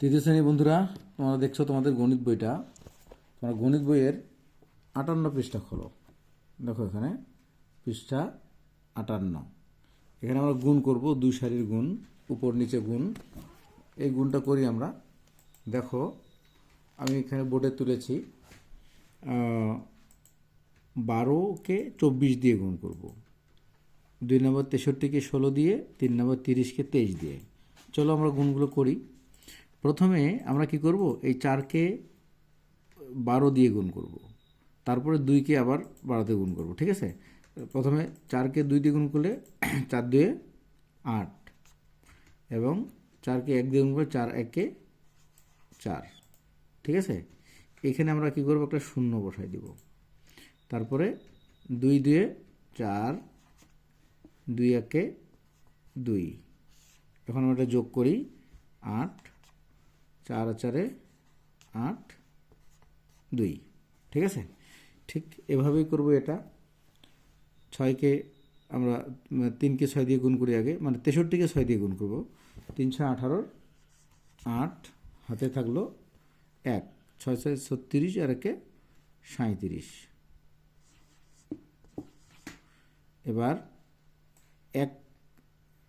তৃতীয় শ্রেণি বন্ধুরা, তোমরা দেখছ তোমাদের গণিত বইটা। তোমরা গণিত বইয়ের আটান্ন পৃষ্ঠা খোলো। দেখো এখানে, পৃষ্ঠা আটান্ন। এখানে আমরা গুণ করব, দুই সারির গুণ, উপর নিচে গুণ। এই গুণটা করি আমরা। দেখো, আমি এখানে বোর্ডে তুলেছি বারোকে চব্বিশ দিয়ে গুণ করব। দুই নম্বর তেষট্টিকে ষোলো দিয়ে, তিন নম্বর তিরিশকে তেইশ দিয়ে। চলো আমরা গুণগুলো করি। প্রথমে আমরা কি করব? এই চারকে বারো দিয়ে গুণ করব। তারপরে দুইকে আবার বারোতে গুণ করব, ঠিক আছে? প্রথমে চারকে দুই দিয়ে গুণ করলে চার দুয়ে আট এবং চারকে এক দিয়ে গুণ করলে চার, একে চার, ঠিক আছে? এখানে আমরা কি করব? একটা শূন্য বসাই দিব। তারপরে দুই দুয়ে চার, দুই একে দুই, এখন আমরা এটা যোগ করি আট চার চারে আট দুই। ঠিক আছে? ঠিক এভাবেই করব এটা। ছয়কে আমরা, তিনকে ছয় দিয়ে গুণ করি আগে মানে তেষট্টিকে ছয় দিয়ে গুণ করব। তিন ছয় আঠারোর আট হাতে থাকল এক। ছয় ছয় ছত্রিশ আর একে সাঁত্রিশ এবার এক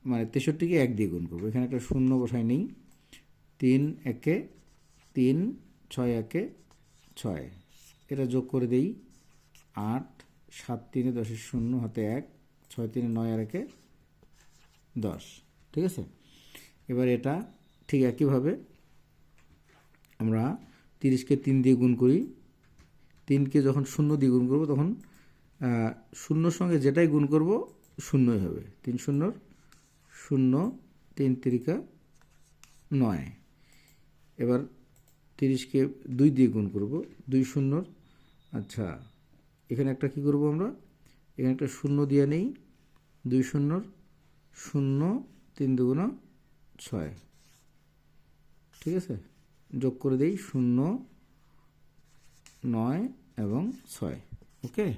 মানে তেষট্টিকে এক দিয়ে গুণ করব। এখানে একটা শূন্য বসাই নেই। তিন একে তিন, ছয় একে ছয়। এটা যোগ করে দেই আট, সাত তিনে দশের শূন্য, হাতে এক, ছয় তিনে নয় আর একে দশ। ঠিক আছে? এবার এটা ঠিক একইভাবে আমরা তিরিশকে তিন দিয়ে গুণ করি। তিনকে যখন শূন্য দিয়ে গুণ করব, তখন শূন্যর সঙ্গে যেটাই গুণ করব, শূন্যই হবে। তিন শূন্যর শূন্য, তিন তিরিকা নয়। এবার তিরিশকে দুই দিয়ে গুণ করব, দুই শূন্যর। আচ্ছা এখানে একটা কি করব আমরা? এখানে একটা শূন্য দিয়ে নেই, দুই শূন্যর, শূন্য, তিন দুগুণ ছয়। ঠিক আছে? যোগ করে দেই, শূন্য, নয় এবং ছয়। ওকে?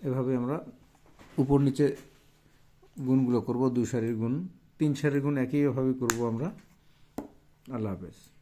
এভাবে আমরা উপর নিচে গুণগুলো করব, দুই সারির গুণ, তিন সারির গুণ একইভাবে করব আমরা। আল্লাহ হাফেজ।